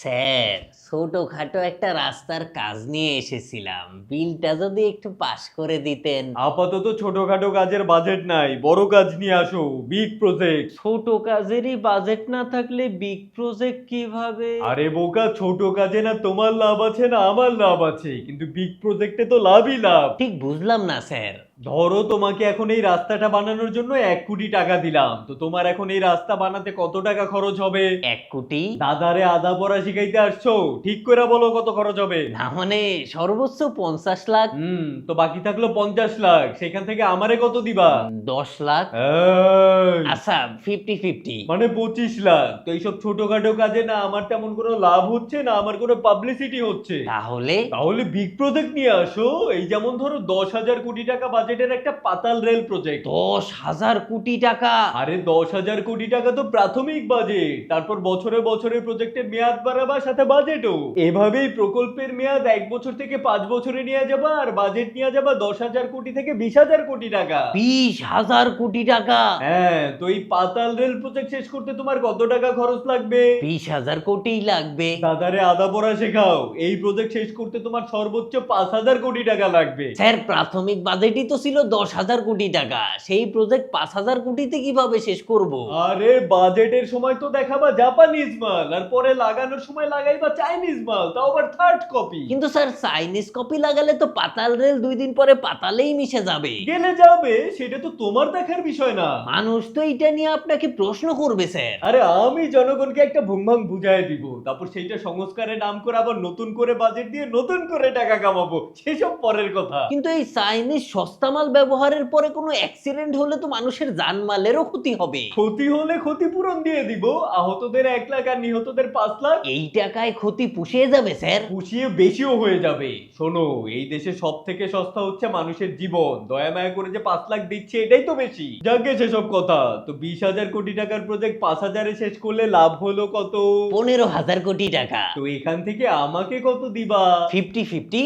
Sir ছোটখাটো একটা রাস্তার কাজ নিয়ে এসেছিলাম। বিলটা যদি একটু পাস করে দিতেন। আপাতত ছোটখাটো কাজের বাজেট নাই বড় কাজ নিয়ে আসো বিগ প্রজেক্ট ছোট কাজেরই বাজেট না থাকলে বিগ প্রজেক্ট কীভাবে? আরে বোকা ছোট কাজে না তোমার লাভ আছে না আমার লাভ আছে কিন্তু বিগ প্রজেক্টে তো লাভই লাভ। ঠিক বুঝলাম না স্যার। ধরো তোমাকে এখন এই রাস্তাটা বানানোর জন্য এক কোটি টাকা দিলাম তো তোমার এখন এই রাস্তা বানাতে কত টাকা খরচ হবে? এক কোটি? দাদারে আদা পড়া শিখাইতে আসছো ঠিক করে বলো কত খরচ হবে? না মানে সর্বোচ্চ পঞ্চাশ লাখ। হুম তো বাকি থাকল পঞ্চাশ লাখ সেখান থেকে আমারে কত দিবা? দশ লাখ। এই, আচ্ছা ফিফটি ফিফটি মানে পঁচিশ লাখ তো এইসব ছোটখাটো কাজে না আমার তেমন কোনো লাভ হচ্ছে না আমার কোনো পাবলিসিটি হচ্ছে? তাহলে? তাহলে বিগ প্রজেক্ট নিয়ে আসো এই যেমন ধরো দশ হাজার কোটি টাকা বাজেটের একটা পাতাল রেল প্রজেক্ট দশ হাজার কোটি টাকা। আরে দশ হাজার কোটি টাকা তো প্রাথমিক বাজেট তারপর বছরে বছরে প্রজেক্টের মেয়াদ বাড়াবা সাথে বাজেটও এভাবেই প্রকল্পের মেয়াদ এক বছর থেকে পাঁচ বছরে নিয়ে যাবা আর বাজেট নিয়ে যাবা দশ হাজার কোটি থেকে বিশ হাজার কোটি টাকা। বিশ হাজার কোটি টাকা। হ্যাঁ তো এই পাতাল রেল প্রজেক্ট শেষ করতে তোমার কত টাকা খরচ লাগবে? বিশ হাজার কোটি লাগবে। দাদারে আদা পড়া শেখাও। এই প্রজেক্ট শেষ করতে তোমার সর্বোচ্চ পাঁচ হাজার কোটি টাকা লাগবে। স্যার প্রাথমিক বাজেটই তো ছিল দশ হাজার কোটি টাকা। সেই প্রজেক্ট পাঁচ হাজার কোটিতে কীভাবে শেষ করব? আরে বাজেটের সময় তো দেখাবা জাপানিজ মাল আর পরে লাগানোর সময় লাগাইবা চাইনিজ মাল তাও আবার থার্ড কপি কিন্তু স্যার চাইনিজ কপি লাগালে তো পাতাল রেল দুই দিন পরে পাতালেই মিশে যাবে। গেলে যাবে সেটা তো তোমার দেখার বিষয় না। মানুষ তো এটা নিয়ে আপনাকে প্রশ্ন করবে স্যার। আরে আমি জনগণকে একটা ভুংভাং বুঝাই দিব। তারপর সেইটা সংস্কারের নাম করে আবার নতুন করে বাজেট দিয়ে নতুন করে টাকা কামাবো। সেসব পরের কথা। কিন্তু এই চাইনিজ সস্তা মাল ব্যবহারের পরে কোনো অ্যাক্সিডেন্ট হলে তো মানুষের জানমালেরও ক্ষতি হবে। ক্ষতি হলে ক্ষতিপূরণ দিয়ে দিব। আহতদের এক লাখ আর নিহতদের পাঁচ লাখ। এই টাকায় ক্ষতি পুষিয়ে যাবে স্যার। পুষিয়ে বেশিও হয়ে যাবে। শোনো এই দেশে সব থেকে সস্তা হচ্ছে মানুষের জীবন। দয়া মায়া করে যে পাঁচ লাখ দিচ্ছে এটাই তো বেশি। যাকে সেসব কথা। তো বিশ হাজার কোটি টাকার প্রজেক্ট পাঁচ হাজারে শেষ করলে লাভ হলো কত? পনেরো হাজার কোটি টাকা। তো এখান থেকে আমাকে কত দিবা? ফিফটি ফিফটি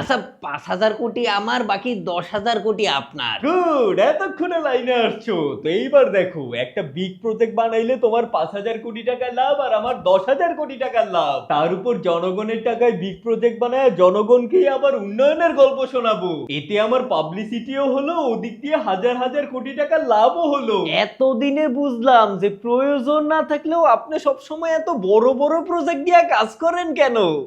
আচ্ছা পাঁচ হাজার কোটি আমার বাকি দশ হাজার কোটি আপনার। গুড এতক্ষণে লাইনে আসছো। তো এইবার দেখো একটা বিগ প্রজেক্ট বানাইলে তোমার পাঁচ হাজার কোটি টাকা লাভ আর আমার দশ হাজার কোটি টাকার লাভ। তার উপর জনগণের টাকায় বিগ প্রজেক্ট বানায় জনগণকেই আবার উন্নয়নের গল্প শোনাবো। এতে আমার পাবলিসিটিও হলো ওদিক দিয়ে হাজার হাজার কোটি টাকার লাভও হলো। এতদিনে বুঝলাম যে প্রয়োজন না থাকলেও আপনি সবসময় এত বড় বড় প্রজেক্ট দিয়ে কাজ করেন কেন?